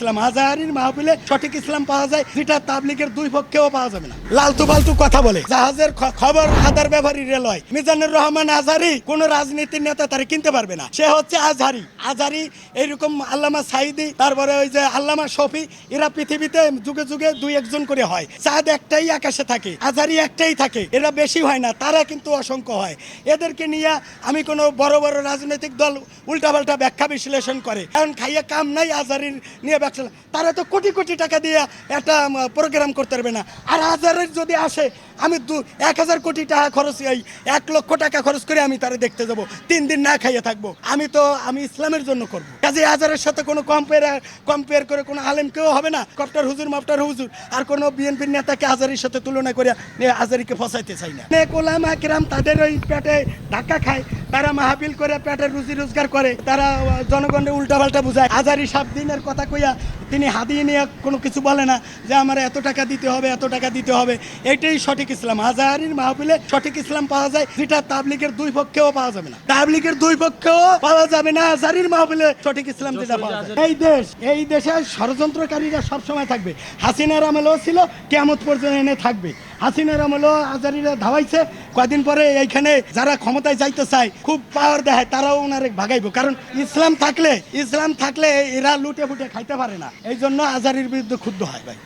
ইসলাম মাহফিলে সঠিক ইসলাম পাওয়া যায় দুই পক্ষেও পাওয়া যাবে না। লালতু ফালতু কথা বলে। জাহাজের খবর মিজানুর রহমান আজহারি কোন রাজনীতির নেতা তারা কিনতে পারবে না। সে হচ্ছে আজহারি আজহারি এইরকম আল্লামা সাইদি তারপরে ওই যে আল্লামা শফি, এরা পৃথিবীতে যুগে যুগে দুই একজন করে হয়। চাঁদ একটাই আকাশে থাকে আজহারি একটাই থাকে। এরা বেশি হয় না, তারা কিন্তু অসংখ্য হয়। এদেরকে নিয়ে আমি কোনো বড় বড় রাজনৈতিক দল উল্টাপাল্টা ব্যাখ্যা বিশ্লেষণ করে। কারণ খাইয়া কাম নাই আজহারির নিয়ে ব্যবসা তারা তো কোটি কোটি টাকা দিয়ে একটা প্রোগ্রাম করতে পারবে না। আর হাজারের যদি আসে, আমি দু, এক হাজার কোটি টাকা খরচ এই এক লক্ষ টাকা খরচ করে আমি তারা দেখতে যাব, তিন দিন না খাইয়ে থাকব। আমি তো, আমি ইসলামের জন্য করব। কাজে আজারের সাথে কোনো কম্পেয়ার কম্পেয়ার করে কোনো আলেম কেউ হবে না। কপ্টার হুজুর, মাপটার হুজুর। আর কোনো বিএনপির নেতাকে আজারির সাথে তুলনা করে আজারিকে ফসাইতে চাই না। অনেক ওলামা তাদের ওই পেটে ধাক্কা খায়। তারা মাহাবিল করে পেটে রুজি রোজগার করে। তারা জনগণের জনগণের উল্টাপাল্টা বুঝায়। আজারি সাত দিনের কথা কইয়া তিনি হাদিয়ে নিয়ে কোনো কিছু বলে না যে আমার এত টাকা দিতে হবে, এত টাকা দিতে হবে। এটাই সঠিক ইসলাম। হাজারির মাহফিলে সঠিক ইসলাম পাওয়া যায়, যেটা তাবলিকের দুই পক্ষেও পাওয়া যাবে না। তাবলিকের দুই পক্ষেও পাওয়া যাবে না হাজারির মাহফিলে সঠিক ইসলাম যেটা পাওয়া যায়। এই দেশ, এই দেশে ষড়যন্ত্রকারীরা সবসময় থাকবে। হাসিনার আমলেও ছিল কেমত পর্যন্ত এনে থাকবে। হাসিনার আমলও আজারিরা ধাওয়াইছে। কয়দিন পরে এইখানে যারা ক্ষমতায় যাইতে চায়, খুব পাওয়ার দেখায় তারাও ওনারে ভাগাইব। কারণ ইসলাম থাকলে ইসলাম থাকলে এরা লুটে ফুটে খাইতে পারে না। এই জন্য আজারির বিরুদ্ধে ক্ষুদ্ধ হয় ভাই।